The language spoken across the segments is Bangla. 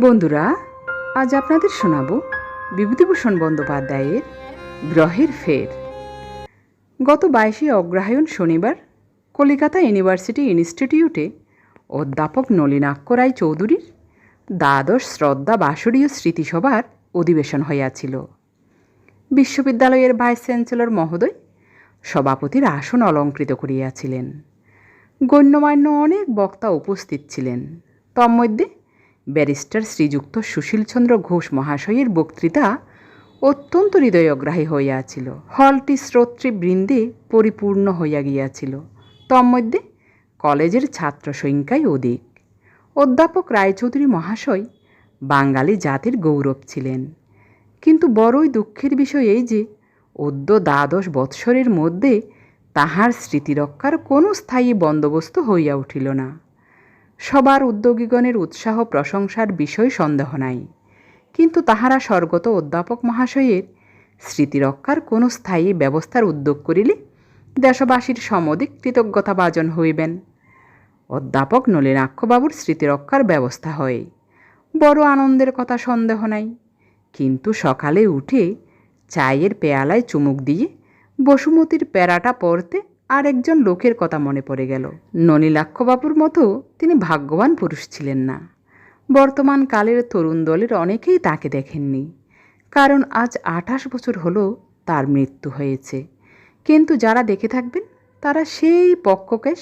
বন্ধুরা, আজ আপনাদের শোনাব বিভূতিভূষণ বন্দ্যোপাধ্যায়ের গ্রহের ফের। গত বাইশে অগ্রহায়ণ শনিবার কলিকাতা ইউনিভার্সিটি ইনস্টিটিউটে অধ্যাপক নলিনাক্ষ রায় চৌধুরীর দ্বাদশ শ্রদ্ধা বাসরীয় স্মৃতিসভার অধিবেশন হইয়াছিল। বিশ্ববিদ্যালয়ের ভাইস চ্যান্সেলর মহোদয় সভাপতির আসন অলঙ্কৃত করিয়াছিলেন। গণ্যমান্য অনেক বক্তা উপস্থিত ছিলেন। তন্মধ্যে ব্যারিস্টার শ্রীযুক্ত সুশীলচন্দ্র ঘোষ মহাশয়ের বক্তৃতা অত্যন্ত হৃদয়গ্রাহী হইয়াছিল। হলটি শ্রোতৃবৃন্দে পরিপূর্ণ হইয়া গিয়াছিল। তন্মধ্যে কলেজের ছাত্র সংখ্যাই অধিক। অধ্যাপক রায়চৌধুরী মহাশয় বাঙালি জাতির গৌরব ছিলেন। কিন্তু বড়ই দুঃখের বিষয় এই যে, অদ্য দ্বাদশ বৎসরের মধ্যে তাহার স্মৃতিরক্ষার কোনো স্থায়ী বন্দোবস্ত হইয়া উঠিল না। সবার উদ্যোগীগণের উৎসাহ, প্রশংসার বিষয় সন্দেহ নাই। কিন্তু তাহারা স্বর্গত অধ্যাপক মহাশয়ের স্মৃতিরক্ষার কোনো স্থায়ী ব্যবস্থার উদ্যোগ করিলে দেশবাসীর সমধিক কৃতজ্ঞতাভাজন হইবেন। অধ্যাপক নলিনাক্ষবাবুর স্মৃতিরক্ষার ব্যবস্থা হয়। বড় আনন্দের কথা সন্দেহ নাই। কিন্তু সকালে উঠে চায়ের পেয়ালায় চুমুক দিয়ে বসুমতির প্যারাটা পড়তে আর একজন লোকের কথা মনে পড়ে গেল। ননীলাক্ষবাবুর মতো তিনি ভাগ্যবান পুরুষ ছিলেন না। বর্তমান কালের তরুণ দলের অনেকেই তাকে দেখেননি। কারণ আজ আঠাশ বছর হলো তার মৃত্যু হয়েছে। কিন্তু যারা দেখে থাকবেন, তারা সেই পক্ষকেশ।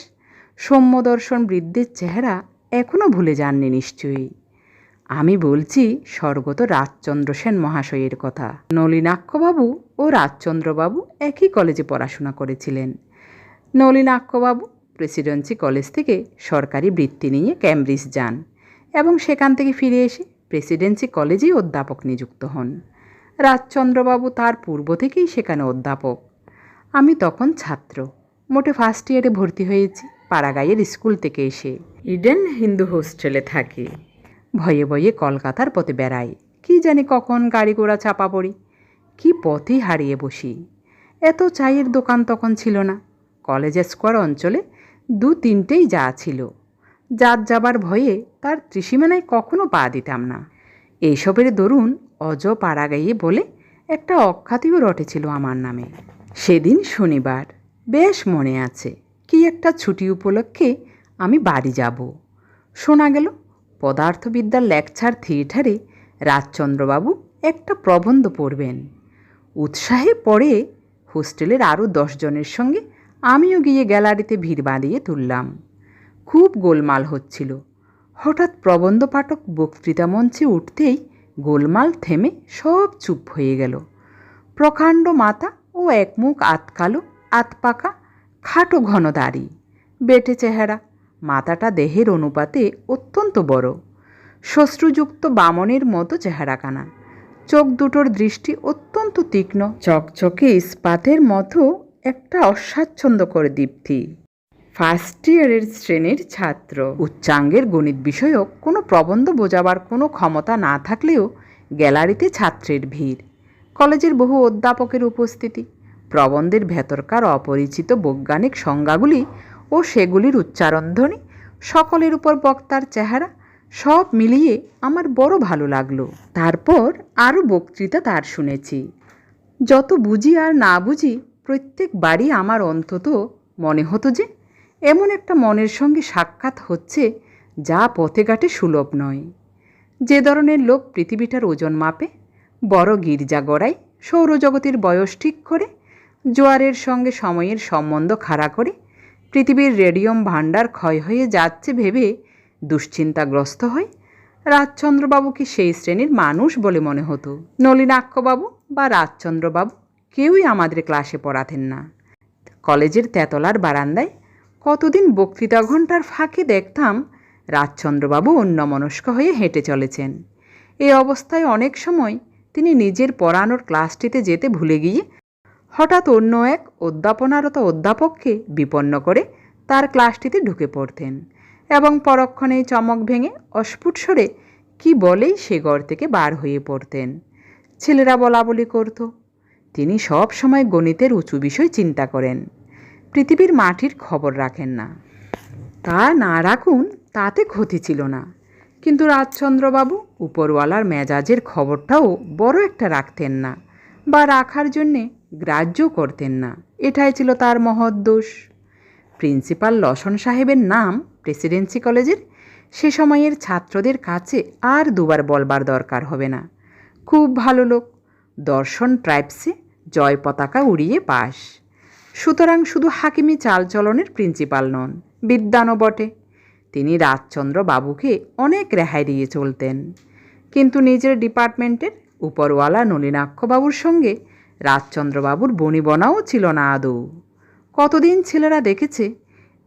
সৌম্যদর্শন বৃদ্ধের চেহারা এখনও ভুলে যাননি নিশ্চয়ই। আমি বলছি, স্বর্গত রাজচন্দ্র সেন মহাশয়ের কথা। নলিনাক্ষবাবু ও রাজচন্দ্রবাবু একই কলেজে পড়াশোনা করেছিলেন। নলিনাক্ষবাবু প্রেসিডেন্সি কলেজ থেকে সরকারি বৃত্তি নিয়ে ক্যামব্রিজ যান এবং সেখান থেকে ফিরে এসে প্রেসিডেন্সি কলেজেই অধ্যাপক নিযুক্ত হন। রাজচন্দ্রবাবু তার পূর্ব থেকেই সেখানে অধ্যাপক। আমি তখন ছাত্র। মোটে ফার্স্ট ইয়ারে ভর্তি হয়েছি পাড়াগাঁয়ের স্কুল থেকে এসে। ইডেন হিন্দু হোস্টেলে থাকি। ভয়ে ভয়ে কলকাতার পথে বেড়াই। কি জানি কখন গাড়ি ঘোড়া চাপা পড়ি। কি পথেই হারিয়ে বসি। এত চায়ের দোকান তখন ছিল না। কলেজ স্কোয়ার অঞ্চলে দু তিনটেই যা ছিল। যার যাবার ভয়ে তার ত্রিসীমানায় কখনো পা দিতাম না। এইসবের দরুন অজ পাড়াগাইয়ে বলে একটা অখ্যাতিও রটেছিল আমার নামে। সেদিন শনিবার, বেশ মনে আছে কি একটা ছুটি উপলক্ষে আমি বাড়ি যাব। শোনা গেল পদার্থবিদ্যার লেকচার থিয়েটারে রাজচন্দ্রবাবু একটা প্রবন্ধ পড়বেন। উৎসাহে পড়ে হোস্টেলের আরও দশজনের সঙ্গে আমিও গিয়ে গ্যালারিতে ভিড় বাঁধিয়ে তুললাম। খুব গোলমাল হচ্ছিল। হঠাৎ প্রবন্ধ পাঠক বক্তৃতা মঞ্চে উঠতেই গোলমাল থেমে সব চুপ হয়ে গেল। প্রকাণ্ড মাথা ও একমুখ আতকালো আতপাকা খাটো ঘন দাড়ি। বেটে চেহারা। মাথাটা দেহের অনুপাতে অত্যন্ত বড়। শ্বশ্রুযুক্ত বামনের মতো চেহারা কানা চোখ দুটোর দৃষ্টি অত্যন্ত তীক্ষ্ণ। চকচকে ইস্পাতের মতো একটা অস্বাচ্ছন্দ্যকর দীপ্তি। ফার্স্ট ইয়ারের শ্রেণির ছাত্র। উচ্চাঙ্গের গণিত বিষয়ক কোনো প্রবন্ধ বোঝাবার কোনো ক্ষমতা না থাকলেও গ্যালারিতে ছাত্রের ভিড়। কলেজের বহু অধ্যাপকের উপস্থিতি, প্রবন্ধের ভেতরকার অপরিচিত বৈজ্ঞানিক সংজ্ঞাগুলি ও সেগুলির উচ্চারণধ্বনি, সকলের উপর বক্তার চেহারা, সব মিলিয়ে আমার বড় ভালো লাগল। তারপর আরও বক্তৃতা তার শুনেছি। যত বুঝি আর না বুঝি প্রত্যেকবারই আমার অন্তত মনে হতো যে এমন একটা মনের সঙ্গে সাক্ষাৎ হচ্ছে যা পথে ঘাটে সুলভ নয়। যে ধরনের লোক পৃথিবীটার ওজন মাপে, বড় গির্জা গড়ায়, সৌরজগতের বয়স ঠিক করে, জোয়ারের সঙ্গে সময়ের সম্বন্ধ খাড়া করে, পৃথিবীর রেডিয়াম ভাণ্ডার ক্ষয় হয়ে যাচ্ছে ভেবে দুশ্চিন্তাগ্রস্ত হয়, রাজচন্দ্রবাবুকে সেই শ্রেণির মানুষ বলে মনে হতো। নলিনাক্ষবাবু বা রাজচন্দ্রবাবু কেউই আমাদের ক্লাসে পড়াতেন না। কলেজের তেতলার বারান্দায় কতদিন বক্তৃতা ঘণ্টার ফাঁকে দেখতাম রাজচন্দ্রবাবু অন্যমনস্ক হয়ে হেঁটে চলেছেন। এই অবস্থায় অনেক সময় তিনি নিজের পড়ানোর ক্লাসটিতে যেতে ভুলে গিয়ে হঠাৎ অন্য এক অধ্যাপনারত অধ্যাপককে বিপন্ন করে তার ক্লাসটিতে ঢুকে পড়তেন এবং পরক্ষণেই চমক ভেঙে অস্ফুট স্বরে কী বলেই সে ঘর থেকে বার হয়ে পড়তেন? ছেলেরা বলা বলি করত তিনি সব সময় গণিতের উঁচু বিষয় চিন্তা করেন। পৃথিবীর মাটির খবর রাখেন না। তা না রাখুন, তাতে ক্ষতি ছিল না। কিন্তু রাজচন্দ্রবাবু উপরওয়ালার মেজাজের খবরটাও বড় একটা রাখতেন না বা রাখার জন্যে গ্রাহ্য করতেন না। এটাই ছিল তার মহৎ দোষ। প্রিন্সিপাল লসন সাহেবের নাম প্রেসিডেন্সি কলেজের সে সময়ের ছাত্রদের কাছে আর দুবার বলবার দরকার হবে না। খুব ভালো লোক। দর্শন ট্রাইবসে জয় পতাকা উড়িয়ে পাস সুতরাং শুধু হাকিমি চালচলনের প্রিন্সিপাল নন, বিদ্যানও বটে। তিনি রাজচন্দ্র বাবুকে অনেক রেহাই দিয়ে চলতেন। কিন্তু নিজের ডিপার্টমেন্টের উপরওয়ালা নলিনাক্ষবাবুর সঙ্গে রাজচন্দ্রবাবুর বনিবনাও ছিল না আদৌ। কতদিন ছেলেরা দেখেছে,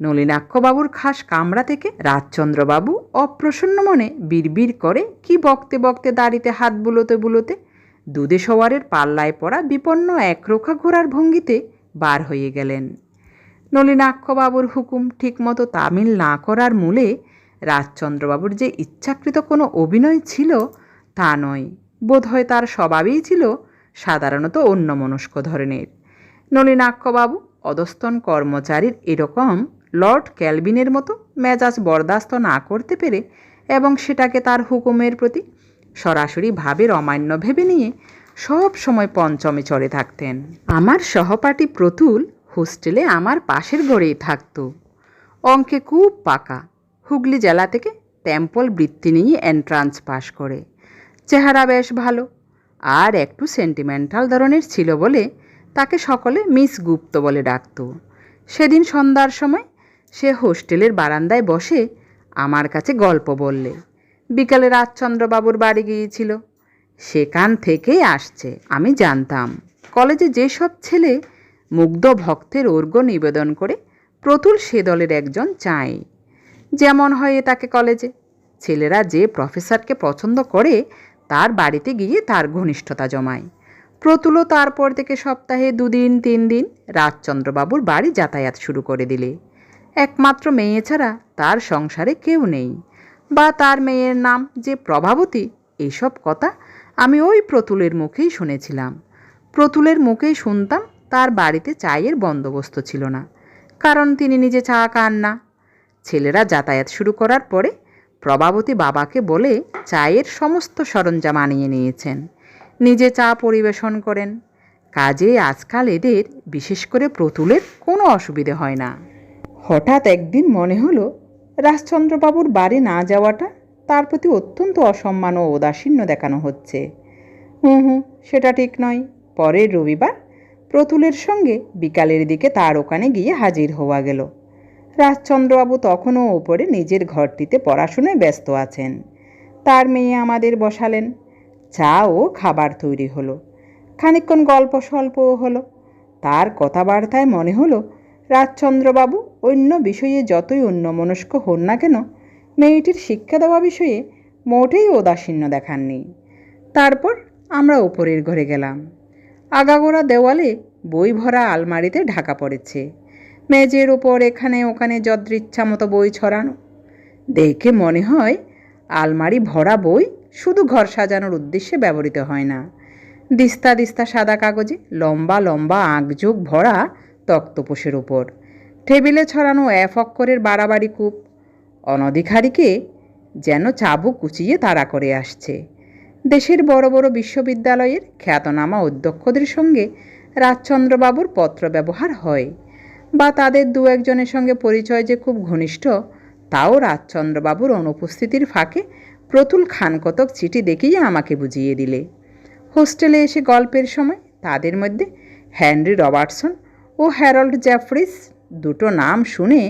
নলিনাক্ষবাবুর খাস কামরা থেকে রাজচন্দ্রবাবু অপ্রসন্ন মনে বিড়বিড় করে কি বকতে বকতে দাড়িতে হাত বুলোতে বুলোতে দুধে সওয়ারের পাল্লায় পড়া বিপন্ন একরোখা ঘোড়ার ভঙ্গিতে বার হয়ে গেলেন। নলিনাক্ষবাবুর হুকুম ঠিকমতো তামিল না করার মূলে রাজচন্দ্রবাবুর যে ইচ্ছাকৃত কোনো অভিনয় ছিল তা নয়। বোধহয় তার স্বভাবেই ছিল সাধারণত অন্যমনস্ক ধরনের। নলিনাক্ষবাবু অধস্তন কর্মচারীর এরকম লর্ড ক্যালভিনের মতো মেজাজ বরদাস্ত না করতে পেরে এবং সেটাকে তার হুকুমের প্রতি সরাসরি ভাবের অমান্য ভেবে নিয়ে সব সময় পঞ্চমে চড়ে থাকতেন। আমার সহপাঠী প্রতুল হোস্টেলে আমার পাশের ঘরেই থাকতো। অঙ্কে খুব পাকা। হুগলি জেলা থেকে টেম্পল বৃত্তি নিয়ে এন্ট্রান্স পাশ করে। চেহারা বেশ ভালো। আর একটু সেন্টিমেন্টাল ধরনের ছিল বলে তাকে সকলে মিস গুপ্ত বলে ডাকত। সেদিন সন্ধ্যার সময় সে হোস্টেলের বারান্দায় বসে আমার কাছে গল্প বললে। বিকালে রাজচন্দ্রবাবুর বাড়ি গিয়েছিল। সেখান থেকেই আসছে, আমি জানতাম। কলেজে যেসব ছেলে মুগ্ধ ভক্তের অর্ঘ্য নিবেদন করে, প্রতুল সে দলের একজন চাই। যেমন হয় তাকে কলেজে। ছেলেরা যে প্রফেসরকে পছন্দ করে, তার বাড়িতে গিয়ে তার ঘনিষ্ঠতা জমায়। প্রতুলও তারপর থেকে সপ্তাহে দুদিন তিন দিন রাজচন্দ্রবাবুর বাড়ি যাতায়াত শুরু করে দিলে। একমাত্র মেয়ে ছাড়া তার সংসারে কেউ নেই। বা তার মেয়ের নাম যে প্রভাবতী এইসব কথা আমি ওই প্রতুলের মুখেই শুনেছিলাম। প্রতুলের মুখেই শুনতাম তার বাড়িতে চায়ের বন্দোবস্ত ছিল না, কারণ তিনি নিজে চা খান না। ছেলেরা যাতায়াত শুরু করার পরে প্রভাবতী বাবাকে বলে চায়ের সমস্ত সরঞ্জাম আনিয়ে নিয়েছেন। নিজে চা পরিবেশন করেন। কাজে আজকাল এদের, বিশেষ করে প্রতুলের, কোনো অসুবিধে হয় না। হঠাৎ একদিন মনে হলো রাজচন্দ্রবাবুর বাড়ি না যাওয়াটা তার প্রতি অত্যন্ত অসম্মান ও উদাসীন্য দেখানো হচ্ছে। হুম হুম সেটা ঠিক নয়। পরের রবিবার প্রতুলের সঙ্গে বিকালের দিকে তার ওখানে গিয়ে হাজির হওয়া গেল। রাজচন্দ্রবাবু তখনও ওপরে নিজের ঘরটিতে পড়াশুনায় ব্যস্ত আছেন। তার মেয়ে আমাদের বসালেন। চা ও খাবার তৈরি হলো। খানিকক্ষণ গল্প স্বল্পও হলো। তার কথাবার্তায় মনে হলো রাজচন্দ্রবাবু অন্য বিষয়ে যতই অন্যমনস্ক হন না কেন, মেয়েটির শিক্ষা দেওয়া বিষয়ে মোটেই উদাসীন্য দেখাননি। তারপর আমরা উপরের ঘরে গেলাম। আগাগোড়া দেওয়ালে বই ভরা আলমারিতে ঢাকা পড়েছে। মেজের ওপর এখানে ওখানে যদৃচ্ছা মতো বই ছড়ানো। দেখে মনে হয়, আলমারি ভরা বই শুধু ঘর সাজানোর উদ্দেশ্যে ব্যবহৃত হয় না। দিস্তা দিস্তা সাদা কাগজে লম্বা লম্বা আঁকযোগ ভরা তক্তপোষের উপর। টেবিলে ছড়ানো এক অক্ষরের বাড়াবাড়ি কূপ। অনধিকারীকে যেন চাবুক কুচিয়ে তাড়া করে আসছে। দেশের বড় বড় বিশ্ববিদ্যালয়ের খ্যাতনামা অধ্যক্ষদের সঙ্গে রাজচন্দ্রবাবুর পত্র ব্যবহার হয় বা তাদের দু একজনের সঙ্গে পরিচয় যে খুব ঘনিষ্ঠ, তাও রাজচন্দ্রবাবুর অনুপস্থিতির ফাঁকে প্রতুল খান কতক চিঠি দেখেই আমাকে বুঝিয়ে দিলে। হোস্টেলে এসে গল্পের সময় তাদের মধ্যে হ্যানরি রবার্টসন ও হ্যারল্ড জ্যাফ্রিস দুটো নাম শুনে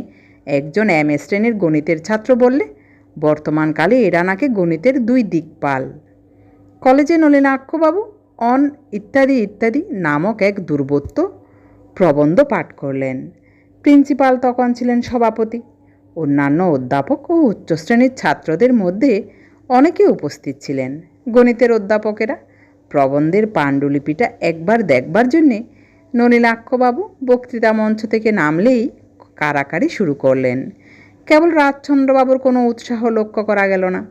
একজন এম এ শ্রেণির গণিতের ছাত্র বললে, বর্তমানকালে এরা নাকি গণিতের দুই দিকপাল। কলেজে নলিনাক্ষবাবু অন ইত্যাদি ইত্যাদি নামক এক দুর্বোধ্য প্রবন্ধ পাঠ করলেন। প্রিন্সিপাল তখন ছিলেন সভাপতি। অন্যান্য অধ্যাপক ও উচ্চশ্রেণীর ছাত্রদের মধ্যে অনেকে উপস্থিত ছিলেন। গণিতের অধ্যাপকেরা প্রবন্ধের পাণ্ডুলিপিটা একবার দেখবার জন্যে নলিনাক্ষবাবু বক্তৃতা মঞ্চ থেকে নামলেই কারাকারি শুরু করলেন। কেবল রাজচন্দ্রবাবুর কোনো উৎসাহ লক্ষ্য করা গেল না।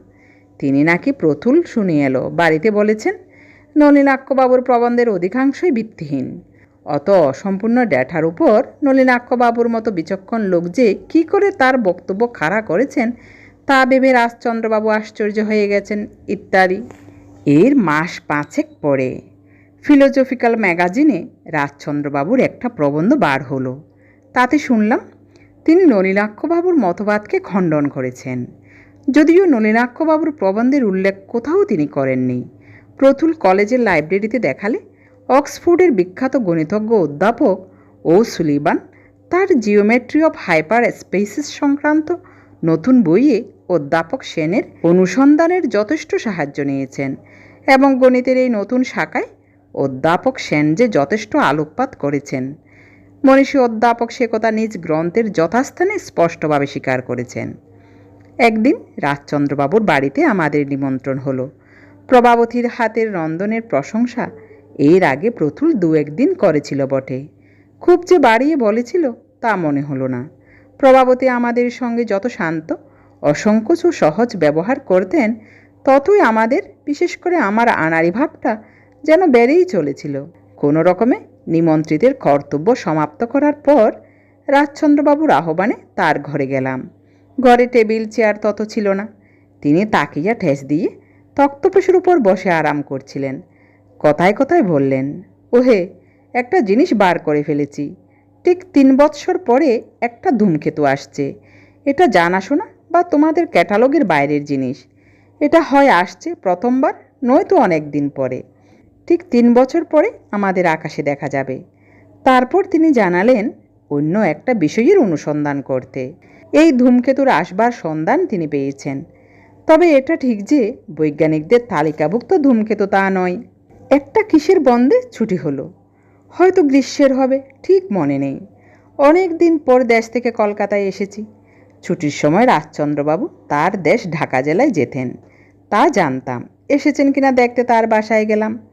তিনি নাকি প্রতুল শুনিয়ে এলো। বাড়িতে বলেছেন, নলিনাক্ষবাবুর প্রবন্ধের অধিকাংশই ভিত্তিহীন। অত অসম্পূর্ণ ড্যাঠার উপর নলিনাক্ষবাবুর মতো বিচক্ষণ লোক যে কী করে তার বক্তব্য খাড়া করেছেন, তা ভেবে রাজচন্দ্রবাবু আশ্চর্য হয়ে গেছেন। ইত্যাদি। এর মাস পাঁচেক পরে। ফিলোজফিক্যাল ম্যাগাজিনে রাজচন্দ্রবাবুর একটা প্রবন্ধ বার হলো। তাতে শুনলাম, তিনি নলিনাক্ষবাবুর মতবাদকে খণ্ডন করেছেন। যদিও নলিনাক্ষবাবুর প্রবন্ধের উল্লেখ কোথাও তিনি করেননি। প্রতুল কলেজের লাইব্রেরিতে দেখালে অক্সফোর্ডের বিখ্যাত গণিতজ্ঞ অধ্যাপক ও সুলিবান তার জিওমেট্রি অফ হাইপার স্পেসেস সংক্রান্ত নতুন বইয়ে অধ্যাপক সেনের অনুসন্ধানের যথেষ্ট সাহায্য নিয়েছেন এবং গণিতের এই নতুন শাখায় অধ্যাপক সেন যে যথেষ্ট আলোকপাত করেছেন। মনীষী অধ্যাপক সে কথা নিজ গ্রন্থের যথাস্থানে স্পষ্টভাবে স্বীকার করেছেন। একদিন রাজচন্দ্রবাবুর বাড়িতে আমাদের নিমন্ত্রণ হলো। প্রভাবতীর হাতের রন্ধনের প্রশংসা এর আগে প্রতুল দু একদিন করেছিল বটে। খুব যে বাড়িয়ে বলেছিল তা মনে হলো না। প্রভাবতী আমাদের সঙ্গে যত শান্ত, অসংকোচ ও সহজ ব্যবহার করতেন, ততই আমাদের, বিশেষ করে আমার আনাড়ি ভাবটা যেন বেড়েই চলেছিল। কোনো রকমে নিমন্ত্রিতের কর্তব্য সমাপ্ত করার পর রাজচন্দ্রবাবুর আহ্বানে তার ঘরে গেলাম। ঘরে টেবিল, চেয়ার তত ছিল না। তিনি তাকিয়া ঠেস দিয়ে তক্তপোষের উপর বসে আরাম করছিলেন। কথায় কথায় বললেন, ওহে, একটা জিনিস বার করে ফেলেছি। ঠিক তিন বৎসর পরে একটা ধূমকেতু আসছে। এটা জানাশোনা বা তোমাদের ক্যাটালগের বাইরের জিনিস। এটা হয় আসছে প্রথমবার, নয়তো অনেক দিন পরে। ঠিক তিন বছর পরে আমাদের আকাশে দেখা যাবে। তারপর তিনি জানালেন, অন্য একটা বিষয়ের অনুসন্ধান করতে। এই ধূমকেতুর আসবার সন্ধান তিনি পেয়েছেন। তবে এটা ঠিক যে বৈজ্ঞানিকদের তালিকাভুক্ত ধূমকেতু তা নয়। একটা কিসের বন্ধে ছুটি হলো। হয়তো গ্রীষ্মের হবে, ঠিক মনে নেই। অনেক দিন পর দেশ থেকে কলকাতায় এসেছি। ছুটির সময় রাজচন্দ্রবাবু তার দেশ ঢাকা জেলায় যেতেন। তা জানতাম। এসেছেন কিনা দেখতে তার বাসায় গেলাম।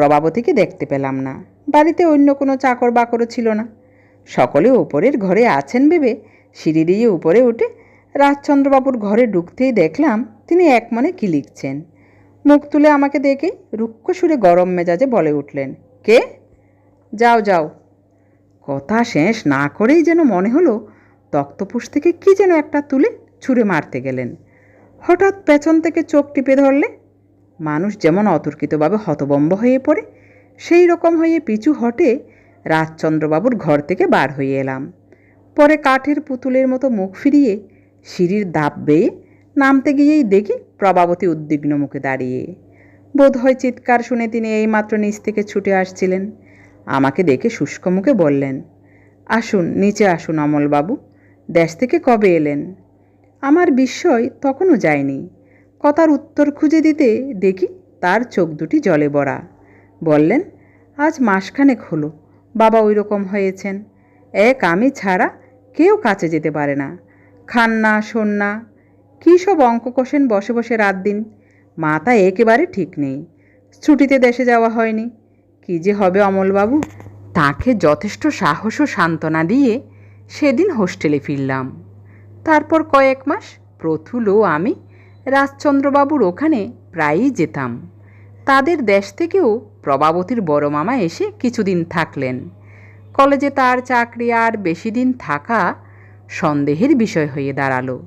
প্রভাবতীকে দেখতে পেলাম না। বাড়িতে অন্য কোনো চাকর বাকরও ছিল না। সকলে উপরের ঘরে আছেন ভেবে সিঁড়ি দিয়ে উপরে উঠে রাজচন্দ্রবাবুর ঘরে ঢুকতেই দেখলাম তিনি এক মনে কি লিখছেন। মুখ তুলে আমাকে দেখেই রুক্ষ সুরে গরম মেজাজে বলে উঠলেন, কে? যাও যাও। কথা শেষ না করেই যেন মনে হলো তক্তপোষ থেকে কি যেন একটা তুলে ছুঁড়ে মারতে গেলেন। হঠাৎ পেছন থেকে চোখ টিপে ধরলে মানুষ যেমন অতর্কিতভাবে হতবম্ব হয়ে পড়ে, সেই রকম হয়ে পিছু হটে রাজচন্দ্রবাবুর ঘর থেকে বার হয়ে এলাম। পরে কাঠের পুতুলের মতো মুখ ফিরিয়ে সিঁড়ির দাপ বেয়ে নামতে গিয়েই দেখি প্রভাবতী উদ্বিগ্ন মুখে দাঁড়িয়ে। বোধ হয় চিৎকার শুনে তিনি এইমাত্র নিচ থেকে ছুটে আসছিলেন। আমাকে দেখে শুষ্ক মুখে বললেন, আসুন, নিচে আসুন অমলবাবু, দেশ থেকে কবে এলেন? আমার বিস্ময় তখনও যায়নি। কথার উত্তর খুঁজে দিতে দেখি তার চোখ দুটি জলে ভরা। বললেন, আজ মাসখানেক হলো, বাবা ওই রকম হয়েছেন। এক আমি ছাড়া কেউ কাছে যেতে পারে না। খান না শোন না কী সব অঙ্ক কষেন বসে বসে রাত দিন। মাথা একেবারে ঠিক নেই। ছুটিতে দেশে যাওয়া হয়নি। কি যে হবে অমলবাবু, তাকে যথেষ্ট সাহস ও সান্ত্বনা দিয়ে সেদিন হোস্টেলে ফিরলাম। তারপর কয়েক মাস প্রথুল ও আমি রাজচন্দ্রবাবুর ওখানে প্রায়ই যেতাম। তাদের দেশ থেকেও প্রভাবতীর বড় মামা এসে কিছুদিন থাকলেন। কলেজে তার চাকরি আর বেশি দিন থাকা সন্দেহের বিষয় হয়ে দাঁড়াল।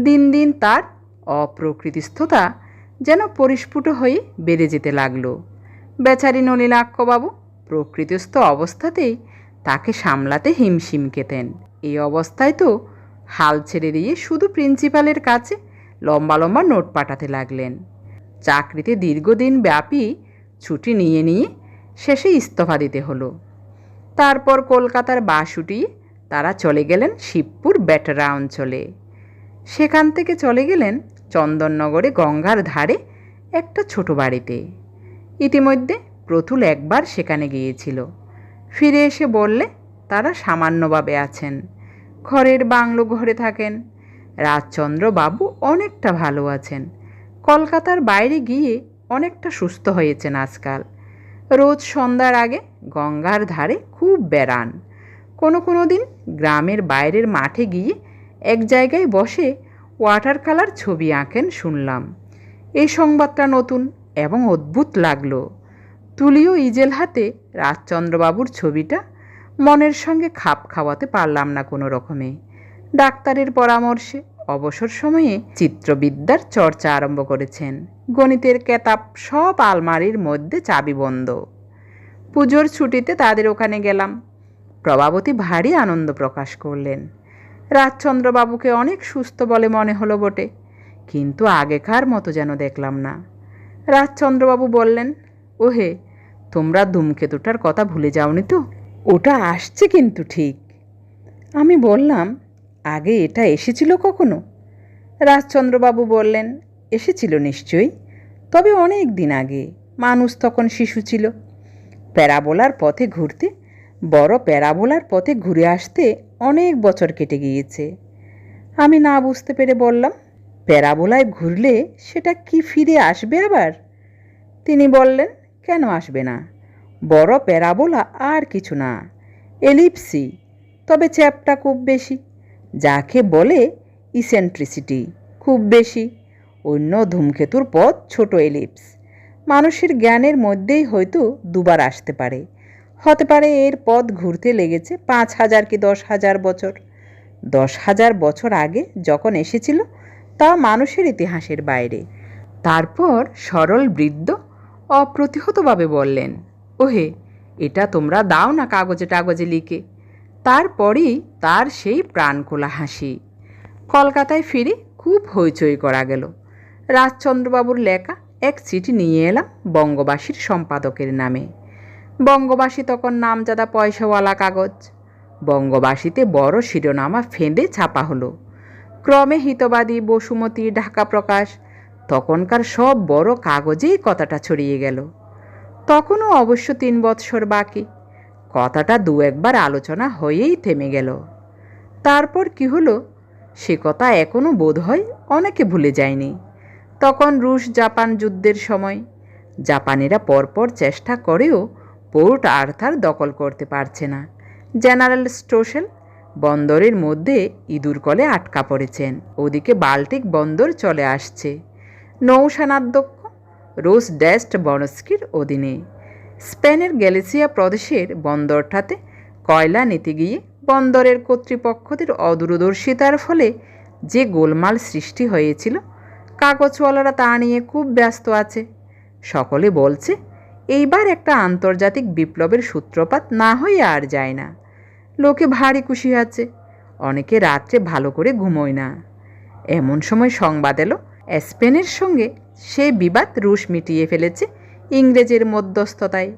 দিন দিন তার অপ্রকৃতিস্থতা যেন পরিস্ফুট হয়ে বেড়ে যেতে লাগল। বেচারি নলিনাক্ষবাবু প্রকৃতিস্থ অবস্থাতেই তাকে সামলাতে হিমশিম খেতেন। এই অবস্থায় তো হাল ছেড়ে দিয়ে শুধু প্রিন্সিপালের কাছে লম্বা লম্বা নোট পাঠাতে লাগলেন। চাকরিতে দীর্ঘদিন ব্যাপী ছুটি নিয়ে নিয়ে শেষে ইস্তফা দিতে হলো। তারপর কলকাতার বাসুটি তারা চলে গেলেন শিবপুর বেটারা অঞ্চলে। সেখান থেকে চলে গেলেন চন্দননগরে গঙ্গার ধারে একটা ছোট বাড়িতে। ইতিমধ্যে প্রতুল একবার সেখানে গিয়েছিল। ফিরে এসে বললে, তারা সামান্যভাবে আছেন। ঘরের বাংলো ঘরে থাকেন। রাজচন্দ্র বাবু অনেকটা ভালো আছেন। কলকাতার বাইরে গিয়ে অনেকটা সুস্থ হয়েছেন আজকাল। রোজ সন্ধ্যার আগে গঙ্গার ধারে খুব বেড়ান। কোনো কোনো দিন গ্রামের বাইরের মাঠে গিয়ে এক জায়গায় বসে ওয়াটার কালার ছবি আঁকেন শুনলাম। এই সংবাদটা নতুন এবং অদ্ভুত লাগল। তুলিও ইজেল হাতে রাজচন্দ্রবাবুর ছবিটা মনের সঙ্গে খাপ খাওয়াতে পারলাম না কোনো রকমে। ডাক্তারের পরামর্শে অবসর সময়ে চিত্রবিদ্যার চর্চা আরম্ভ করেছেন। গণিতের কেতাব সব আলমারির মধ্যে চাবি বন্ধ। পুজোর ছুটিতে তাদের ওখানে গেলাম। প্রভাবতী ভারী আনন্দ প্রকাশ করলেন। রাজচন্দ্রবাবুকে অনেক সুস্থ বলে মনে হলো বটে, কিন্তু আগেকার মতো যেন দেখলাম না। রাজচন্দ্রবাবু বললেন, ওহে, তোমরা ধূমকেতুটার কথা ভুলে যাওনি তো? ওটা আসছে কিন্তু ঠিক। আমি বললাম আগে এটা এসেছিল কখনো? রাজচন্দ্রবাবু বললেন, এসেছিল নিশ্চয়ই। তবে অনেক দিন আগে মানুষ তখন শিশু ছিল। প্যারাবোলার পথে ঘুরতে, বড় প্যারাবোলার পথে ঘুরে আসতে অনেক বছর কেটে গিয়েছে। আমি না বুঝতে পেরে বললাম, প্যারাবোলায় ঘুরলে সেটা কি ফিরে আসবে আবার? তিনি বললেন, কেন আসবে না? বড় প্যারাবোলা আর কিছু না, এলিপসি। তবে চ্যাপটা খুব বেশি। যাকে বলে ইসেন্ট্রিসিটি, খুব বেশি। অন্য ধূমকেতুর পথ ছোট এলিপস। মানুষের জ্ঞানের মধ্যেই হয়তো দুবার আসতে পারে। হতে পারে এর পথ ঘুরতে লেগেছে পাঁচ হাজার কি দশ হাজার বছর। দশ হাজার বছর আগে যখন এসেছিল, তা মানুষের ইতিহাসের বাইরে। তারপর সরল বৃদ্ধ অপ্রতিহতভাবে বললেন, ওহে, এটা তোমরা দাও না কাগজে টাগজে লিখে। তারপরেই তার সেই প্রাণখোলা হাসি কলকাতায় ফিরে খুব হইচই করা গেল। রাজচন্দ্রবাবুর লেখা এক চিঠি নিয়ে এলাম বঙ্গবাসীর সম্পাদকের নামে। বঙ্গবাসী তখন নামজাদা পয়সাওয়ালা কাগজ। বঙ্গবাসীতে বড় শিরোনামা ফেঁদে ছাপা হলো। ক্রমে হিতবাদী বসুমতী, ঢাকা প্রকাশ, তখনকার সব বড় কাগজেই কথাটা ছড়িয়ে গেল। তখনও অবশ্য তিন বৎসর বাকি। কথাটা দু একবার আলোচনা হয়েই থেমে গেল। তারপর কি হলো? সে কথা এখনও বোধ হয় অনেকে ভুলে যায়নি। তখন রুশ জাপান যুদ্ধের সময়। জাপানিরা পরপর চেষ্টা করেও পোর্ট আর্থার দখল করতে পারছে না। জেনারেল স্টোশেল বন্দরের মধ্যে ইঁদুর কলে আটকা পড়েছেন। ওদিকে বাল্টিক বন্দর চলে আসছে। নৌসানাধ্যক্ষ রোস ড্যাস্ট বনস্কির অধীনে। স্পেনের গ্যালেসিয়া প্রদেশের বন্দরটাতে কয়লা নিতে গিয়ে বন্দরের কর্তৃপক্ষদের অদূরদর্শিতার ফলে যে গোলমাল সৃষ্টি হয়েছিল, কাগজওয়ালারা তা নিয়ে খুব ব্যস্ত আছে। সকলে বলছে, এইবার একটা আন্তর্জাতিক বিপ্লবের সূত্রপাত না হয়ে আর যায় না। লোকে ভারী খুশি আছে, অনেকে রাত্রে ভালো করে ঘুমোয় না। এমন সময় সংবাদ এলো, স্পেনের সঙ্গে সে বিবাদ রুশ মিটিয়ে ফেলেছে ইংরেজের মধ্যস্থতায়।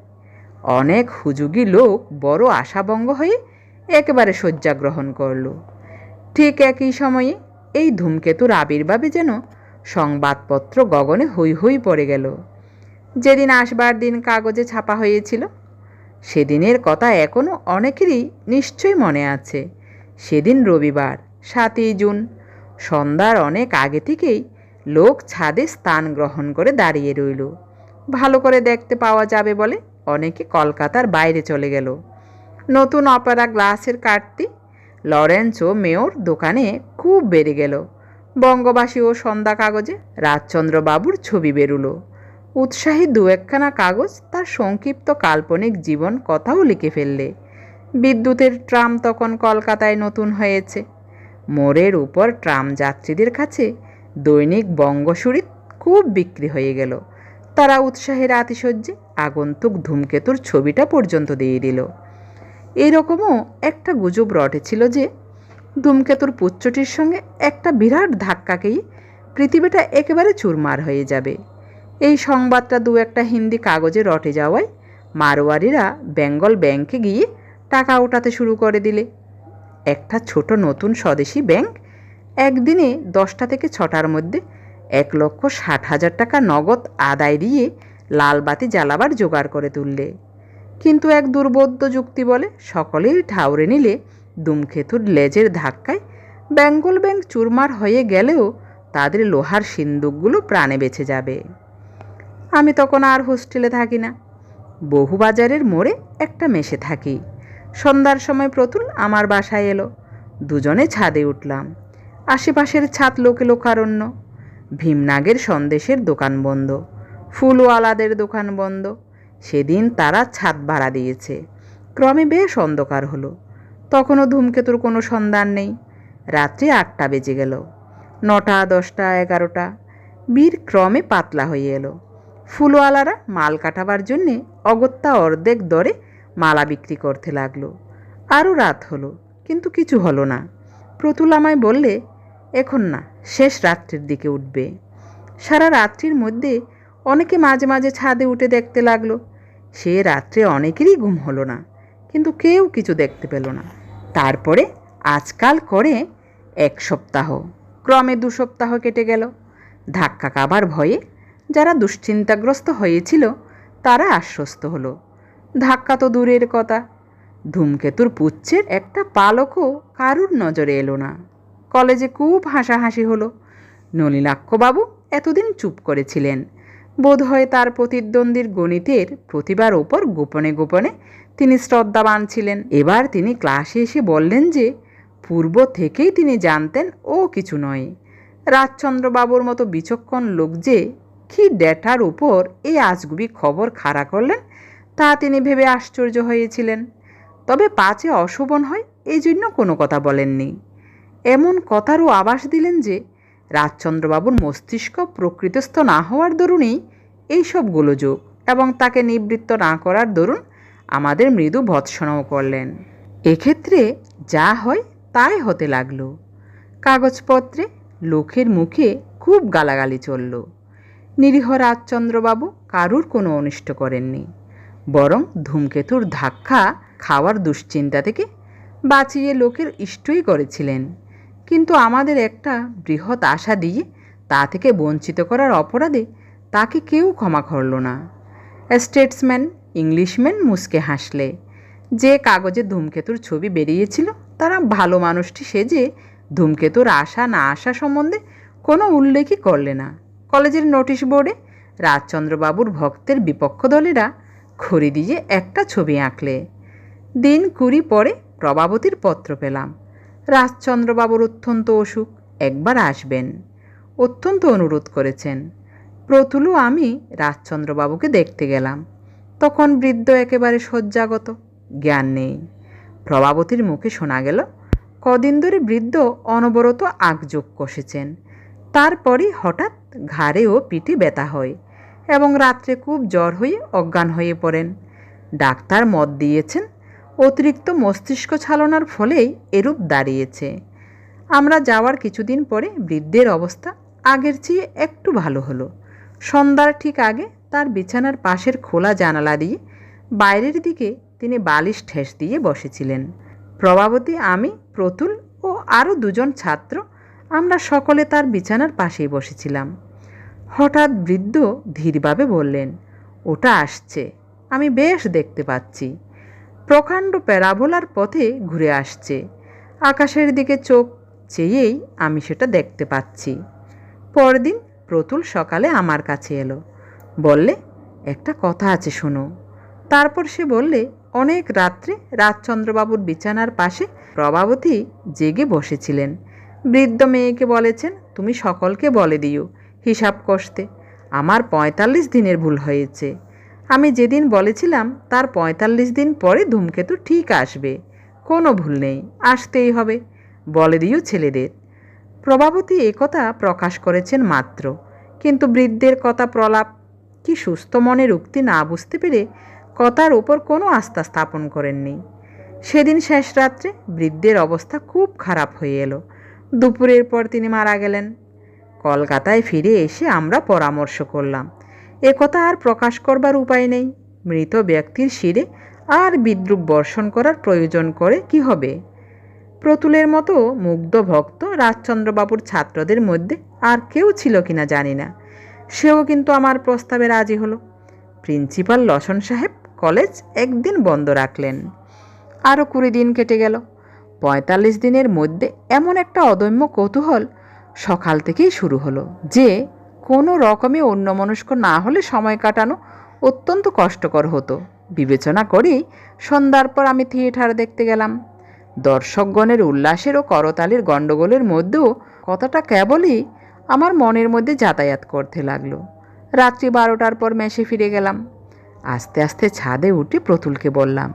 অনেক হুজুগি লোক বড় আশাভঙ্গ হয়ে একেবারে শয্যা গ্রহণ করল। ঠিক একই সময়ে এই ধূমকেতুর আবির্ভাবে যেন সংবাদপত্র গগনে হৈ হৈ পড়ে গেল। যেদিন আসবার দিন কাগজে ছাপা হয়েছিল, সেদিনের কথা এখনও অনেকেরই নিশ্চয়ই মনে আছে। সেদিন রবিবার, সাতই জুন, সন্ধ্যার অনেক আগে থেকেই লোক ছাদে স্থান গ্রহণ করে দাঁড়িয়ে রইল। ভালো করে দেখতে পাওয়া যাবে বলে অনেকে কলকাতার বাইরে চলে গেল। নতুন অপেরা গ্লাসের কাটতি, লরেন্স ও মেয়র দোকানে খুব বেড়ে গেল। বঙ্গবাসী ও সন্ধ্যা কাগজে রাজচন্দ্রবাবুর ছবি বেরুলো। উৎসাহী দু একখানা কাগজ তার সংক্ষিপ্ত কাল্পনিক জীবন কথাও লিখে ফেললে। বিদ্যুতের ট্রাম তখন কলকাতায় নতুন হয়েছে। মোড়ের উপর ট্রাম যাত্রীদের কাছে দৈনিক বঙ্গসুরিত খুব বিক্রি হয়ে গেল। তারা উৎসাহের আতিশয্যে আগন্তুক ধূমকেতুর ছবিটা পর্যন্ত দিয়ে দিল। এরকমও একটা গুজব রটেছিল যে ধূমকেতুর পুচ্ছটির সঙ্গে একটা বিরাট ধাক্কাকেই পৃথিবীটা একেবারে চুরমার হয়ে যাবে। এই সংবাদটা দু একটা হিন্দি কাগজে রটে যাওয়ায় মারোয়ারিরা বেঙ্গল ব্যাংকে গিয়ে টাকা ওঠাতে শুরু করে দিলে। একটা ছোট নতুন স্বদেশি ব্যাংক একদিনে দশটা থেকে ছটার মধ্যে এক লক্ষ ষাট হাজার টাকা নগদ আদায় দিয়ে লালবাতি জ্বালাবার জোগাড় করে তুললে। কিন্তু এক দুর্বোধ্য যুক্তি বলে, সকলেই ঠাউরে নিলে দুমখেতুর লেজের ধাক্কায় বেঙ্গল ব্যাংক চুরমার হয়ে গেলেও তাদের লোহার সিন্দুকগুলো প্রাণে বেঁচে যাবে। আমি তখন আর হোস্টেলে থাকি না। বহুবাজারের মোড়ে একটা মেশে থাকি। সন্ধ্যার সময় প্রতুল আমার বাসায় এলো। দুজনে ছাদে উঠলাম। আশেপাশের ছাদ লোকে লোকারণ্য। ভীমনাগের সন্দেশের দোকান বন্ধ, ফুলওয়ালাদের দোকান বন্ধ। সেদিন তারা ছাদ ভাড়া দিয়েছে। ক্রমে বেশ অন্ধকার হলো। তখনও ধূমকেতুর কোনো সন্ধান নেই। রাত্রি আটটা বেজে গেল। নটা, দশটা, এগারোটা। বীর ক্রমে পাতলা হয়ে এলো। ফুলওয়ালারা মাল কাটাবার জন্যে অগত্যা অর্ধেক দরে মালা বিক্রি করতে লাগল। আরও রাত হলো, কিন্তু কিছু হলো না। প্রতুল আমায় বললে এখন না, শেষ রাত্রির দিকে উঠবে। সারা রাত্রির মধ্যে অনেকে মাঝে মাঝে ছাদে উঠে দেখতে লাগল। সে রাত্রে অনেকেরই ঘুম হলো না, কিন্তু কেউ কিছু দেখতে পেল না। তারপরে আজকাল করে এক সপ্তাহ, ক্রমে দু সপ্তাহ কেটে গেল। ধাক্কা কাবার ভয়ে যারা দুশ্চিন্তাগ্রস্ত হয়েছিল, তারা আশ্বস্ত হলো। ধাক্কা তো দূরের কথা। ধূমকেতুর পুচ্ছের একটা পালকও কারুর নজরে এলো না। কলেজে খুব হাসাহাসি হলো। নলিনাক্ষবাবু এতদিন চুপ করেছিলেন। বোধহয় তার প্রতিদ্বন্দ্বীর গণিতের প্রতিভার ওপর গোপনে গোপনে তিনি শ্রদ্ধাবান ছিলেন। এবার তিনি ক্লাসে এসে বললেন যে, পূর্ব থেকেই তিনি জানতেন ও কিছু নয়। রাজচন্দ্রবাবুর মতো বিচক্ষণ লোক যে, কি ডেটার উপর এই আজগুবি খবর খাড়া করলেন, তা তিনি ভেবে আশ্চর্য হয়েছিলেন। তবে পাঁচে অশোভন হয় এই জন্য কোনো কথা বলেননি। এমন কথারও আভাস দিলেন যে রাজচন্দ্রবাবুর মস্তিষ্ক প্রকৃতস্থ না হওয়ার দরুনই এইসব গোলযোগ এবং তাকে নিবৃত্ত না করার দরুন আমাদের মৃদু ভৎসনাও করলেন। এক্ষেত্রে যা হয় তাই হতে লাগল। কাগজপত্রে লোকের মুখে খুব গালাগালি চলল। নিরীহ রাজচন্দ্রবাবু কারুর কোনো অনিষ্ট করেননি, বরং ধূমকেতুর ধাক্কা খাওয়ার দুশ্চিন্তা থেকে বাঁচিয়ে লোকের ইষ্টই করেছিলেন। কিন্তু আমাদের একটা বৃহৎ আশা দিয়ে তা থেকে বঞ্চিত করার অপরাধে তাকে কেউ ক্ষমা করল না। স্টেটসম্যান, ইংলিশম্যান মুসকে হাসলে। যে কাগজে ধূমকেতুর ছবি বেরিয়েছিল, তারা ভালো মানুষটি সেজে ধূমকেতুর আসা না আসা সম্বন্ধে কোনো উল্লেখই করলে না। কলেজের নোটিশ বোর্ডে রাজচন্দ্রবাবুর ভক্তের বিপক্ষ দলেরা খড়ি দিয়ে একটা ছবি আঁকলে। দিন কুড়ি পরে প্রভাবতীর পত্র পেলাম। রাজচন্দ্রবাবুর অত্যন্ত অসুখ একবার আসবেন। অত্যন্ত অনুরোধ করেছেন। প্রতুলও আমি রাজচন্দ্রবাবুকে দেখতে গেলাম। তখন বৃদ্ধ একেবারে শয্যাগত, জ্ঞান নেই। প্রভাবতীর মুখে শোনা গেল, কদিন ধরে বৃদ্ধ অনবরত আগযোগ কষেছেন। তারপরই হঠাৎ ঘাড়ে ও পিঠে ব্যথা হয় এবং রাত্রে খুব জ্বর হয়ে অজ্ঞান হয়ে পড়েন। ডাক্তার মত দিয়েছেন অতিরিক্ত মস্তিষ্ক ছালনার ফলেই এরূপ দাঁড়িয়েছে। আমরা যাওয়ার কিছুদিন পরে বৃদ্ধের অবস্থা আগের চেয়ে একটু ভালো হলো। সন্ধ্যার ঠিক আগে তার বিছানার পাশের খোলা জানালা দিয়ে বাইরের দিকে তিনি বালিশ ঠেস দিয়ে বসেছিলেন। প্রভাবতী আমি, প্রতুল ও আরও দুজন ছাত্র আমরা সকলে তার বিছানার পাশেই বসেছিলাম। হঠাৎ বৃদ্ধ ধীরভাবে বললেন, ওটা আসছে। আমি বেশ দেখতে পাচ্ছি। প্রকাণ্ড প্যারাবোলার পথে ঘুরে আসছে। আকাশের দিকে চোখ চেয়েই আমি সেটা দেখতে পাচ্ছি। পরদিন প্রতুল সকালে আমার কাছে এলো। বললে, একটা কথা আছে শোনো। তারপর সে বললে, অনেক রাত্রে রাজচন্দ্রবাবুর বিছানার পাশে প্রভাবতী জেগে বসেছিলেন। বৃদ্ধ মেয়েকে বলেছেন, তুমি সকলকে বলে দিও হিসাব কষতে। আমার পঁয়তাল্লিশ দিনের ভুল হয়েছে। আমি যেদিন বলেছিলাম, তার পঁয়তাল্লিশ দিন পরে ধূমকেতু ঠিক আসবে। কোনো ভুল নেই, আসতেই হবে, বলে দিও ছেলেদের। প্রভাবতী একথা প্রকাশ করেছেন মাত্র, কিন্তু বৃদ্ধের কথা প্রলাপ, কি সুস্থ মনের উক্তি না বুঝতে পেরে কথার ওপর কোনো আস্থা স্থাপন করেননি। সেদিন শেষ রাত্রে বৃদ্ধের অবস্থা খুব খারাপ হয়ে এলো। দুপুরের পর তিনি মারা গেলেন। কলকাতায় ফিরে এসে আমরা পরামর্শ করলাম একথা আর প্রকাশ করবার উপায় নেই। মৃত ব্যক্তির শিরে আর বিদ্রুপ বর্ষণ করার প্রয়োজন করে কি হবে? প্রতুলের মতো মুগ্ধ ভক্ত রাজচন্দ্রবাবুর ছাত্রদের মধ্যে আর কেউ ছিল কিনা জানি না। সেও কিন্তু আমার প্রস্তাবে রাজি হলো। প্রিন্সিপাল লসন সাহেব কলেজ একদিন বন্ধ রাখলেন। আরও কুড়ি দিন কেটে গেল। পঁয়তাল্লিশ দিনের মধ্যে এমন একটা অদম্য কৌতূহল সকাল থেকেই শুরু হলো যে কোনো রকমে অন্যমনস্ক না হলে সময় কাটানো অত্যন্ত কষ্টকর হতো। বিবেচনা করেই সন্ধ্যার পর আমি থিয়েটার দেখতে গেলাম। দর্শকগণের উল্লাসের ও করতালির গণ্ডগোলের মধ্যেও কথাটা কেবলই আমার মনের মধ্যে যাতায়াত করতে লাগল। রাত্রি বারোটার পর মেসে ফিরে গেলাম। আস্তে আস্তে ছাদে উঠে প্রতুলকে বললাম,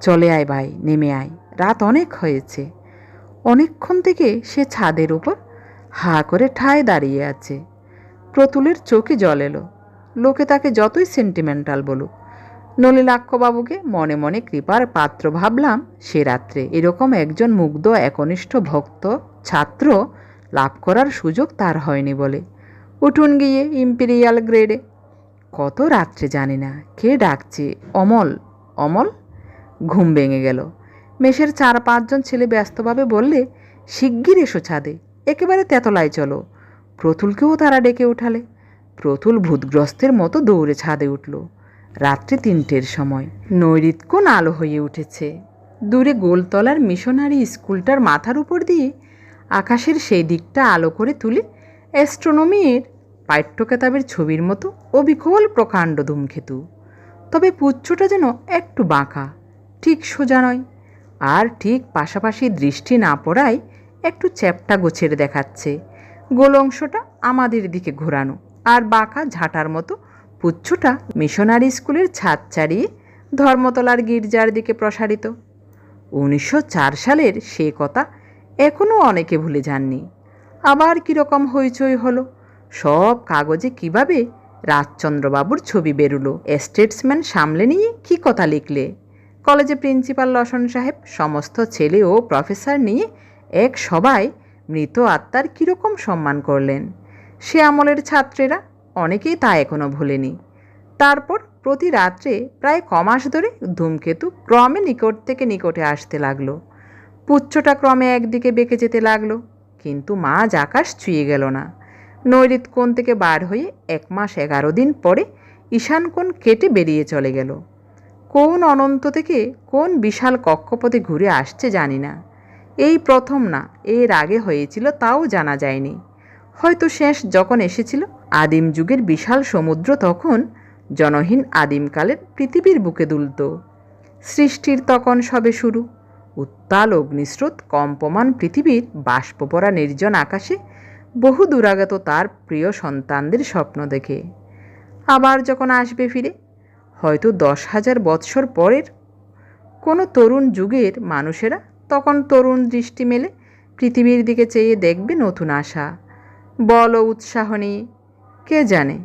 চলে আয় ভাই, নেমে আয়, রাত অনেক হয়েছে। অনেকক্ষণ থেকে সে ছাদের উপর হা করে ঠায় দাঁড়িয়ে আছে। প্রতুলের চোখে জল এলো। লোকে তাকে যতই সেন্টিমেন্টাল বলুক। নলিনাক্ষবাবুকে মনে মনে কৃপার পাত্র ভাবলাম, সে রাত্রে এরকম একজন মুগ্ধ, একনিষ্ঠ ভক্ত, ছাত্র লাভ করার সুযোগ তার হয়নি বলে। উঠুন গিয়ে ইম্পেরিয়াল গ্রেডে কত রাত্রে জানি না, কে ডাকছে? অমল অমল? ঘুম ভেঙে গেল। মেষের চার পাঁচজন ছেলে ব্যস্তভাবে বললে, শিগগির এসো ছাদে। একেবারে তেতলায় চলো। প্রতুলকেও তারা ডেকে উঠালে। প্রতুল ভূতগ্রস্তের মতো দৌড়ে ছাদে উঠল। রাত্রি তিনটের সময়। নৈরিতকোণ আলো হয়ে উঠেছে। দূরে গোলতলার মিশনারি স্কুলটার মাথার উপর দিয়ে আকাশের সেই দিকটা আলো করে তুলে অ্যাস্ট্রোনমির পাঠ্যকেতাবের ছবির মতো অবিকল প্রকাণ্ড ধূমকেতু। তবে পুচ্ছটা যেন একটু বাঁকা, ঠিক সোজা নয়। আর ঠিক পাশাপাশি দৃষ্টি না পড়ায় একটু চ্যাপটা গোছের দেখাচ্ছে। গোল অংশটা আমাদের দিকে ঘোরানো আর বাঁকা ঝাঁটার মতো পুচ্ছটা মিশনারি স্কুলের ছাদ ছাড়িয়ে ধর্মতলার গির্জার দিকে প্রসারিত। উনিশশো চার সালের সে কথা এখনও অনেকে ভুলে যাননি। আবার কীরকম হইচই হলো? সব কাগজে কীভাবে রাজচন্দ্রবাবুর ছবি বেরুলো? এস্টেটসম্যান সামলে নিয়ে কী কথা লিখলে? কলেজে প্রিন্সিপাল লসন সাহেব, সমস্ত ছেলে ও প্রফেসর নিয়ে এক সবাই মৃত আত্মার কীরকম সম্মান করলেন? সে আমলের ছাত্রেরা অনেকেই তা এখনও ভোলেনি। তারপর প্রতি রাত্রে প্রায় কমাস ধরে ধূমকেতু ক্রমে নিকট থেকে নিকটে আসতে লাগল। পুচ্ছটা ক্রমে একদিকে বেঁকে যেতে লাগল, কিন্তু মাঝ আকাশ ছুঁয়ে গেল না। নৈরিত কোণ থেকে বার হয়ে এক মাস এগারো দিন পরে ঈশান কোণ কেটে বেরিয়ে চলে গেল। কোন অনন্ত থেকে কোন বিশাল কক্ষপথে ঘুরে আসছে জানি না। এই প্রথম না, এর আগে হয়েছিল, তাও জানা যায়নি। হয়তো শেষ যখন এসেছিল, আদিম যুগের বিশাল সমুদ্র তখন জনহীন আদিমকালের পৃথিবীর বুকে দুলত। সৃষ্টির তখন সবে শুরু। উত্তাল অগ্নিস্রোত কম্পমান পৃথিবীর বাষ্পপরা নির্জন আকাশে বহু দূরাগত তার প্রিয় সন্তানদের স্বপ্ন দেখে। আবার যখন আসবে ফিরে, হয়তো দশ হাজার বৎসর পরের কোনো তরুণ যুগের মানুষেরা তখন তরুণ দৃষ্টি মেলে পৃথিবীর দিকে চেয়ে দেখবে নতুন আশা। বল ও উৎসাহ নিয়ে কে জানে?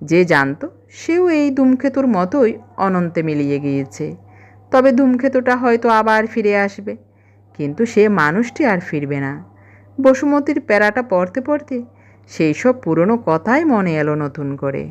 যে জানত, সেও এই ধূমকেতুর মতোই অনন্তে মিলিয়ে গিয়েছে। তবে ধূমকেতুটা হয়তো আবার ফিরে আসবে। কিন্তু সে মানুষটি আর ফিরবে না। বসুমতির প্যারাটা পড়তে পড়তে সেই সব পুরনো কথাই মনে এলো নতুন করে।